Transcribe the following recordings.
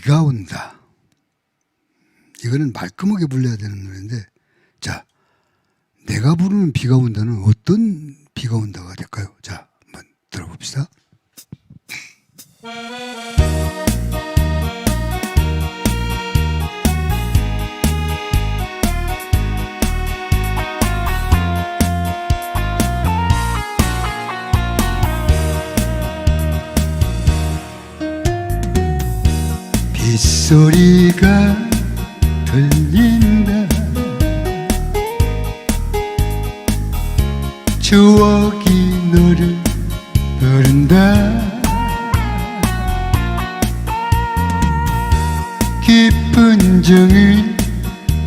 비가 온다. 이거는 말끔하게 불러야 되는 노래인데, 자, 내가 부르는 비가 온다는 어떤 비가 온다가 될까요? 빗소리가 들린다. 추억이 너를 부른다. 깊은 정을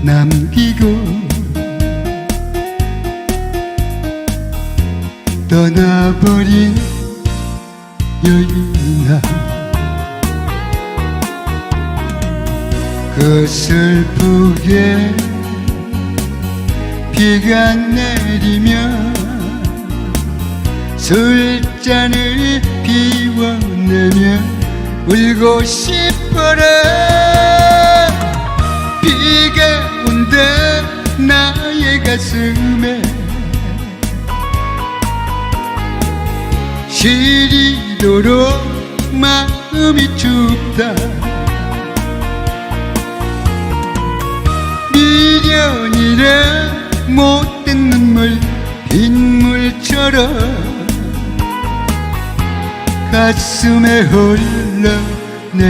남기고 떠나버린 여인아 그 슬프게 비가 내리면 술잔을 비워내며 울고 싶어라. 비가 온다 나의 가슴에. 시리도록 마음이 춥다 이라 못된 눈물 빗물처럼 가슴에 흘러내린다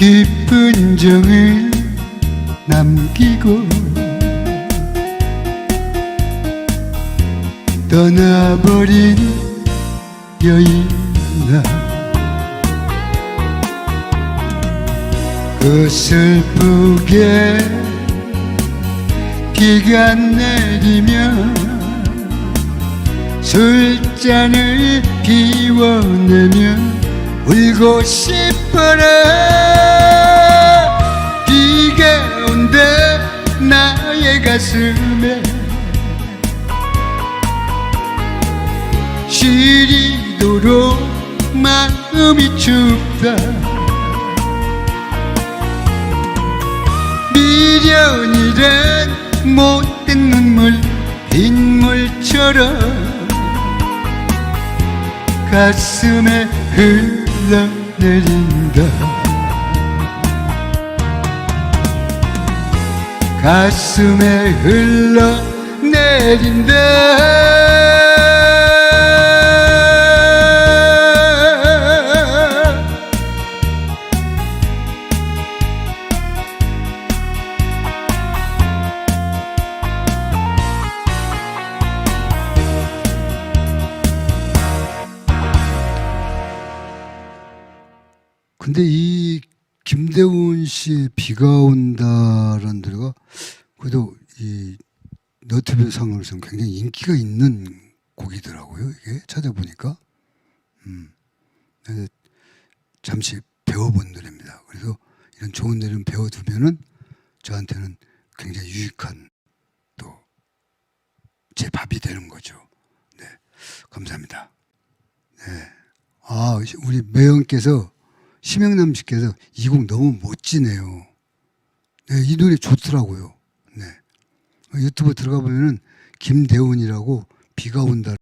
깊은 정을 남기고 떠나버린 여인아 그 슬프게 비가 내리면 술잔을 비워내며 울고 싶어라 가슴에 시리도록 마음이 춥다. 미련이란 못된 눈물 빗물처럼 가슴에 흘러내린다 가슴에 흘러내린다 근데 이 김대훈 씨의 비가 온다라는 노래가 그래도 이 너튜브 상으로서는 굉장히 인기가 있는 곡이더라고요. 이게 찾아보니까 음, 잠시 배워본 노래입니다. 그래서 이런 좋은 노래는 배워두면은 저한테는 굉장히 유익한 또 제 밥이 되는 거죠. 네, 감사합니다. 네, 아 우리 매형께서 심영남 씨께서 이 곡 너무 멋지네요. 네, 이 노래 좋더라고요. 네. 유튜브 들어가 보면은 김대훈이라고 비가 온다.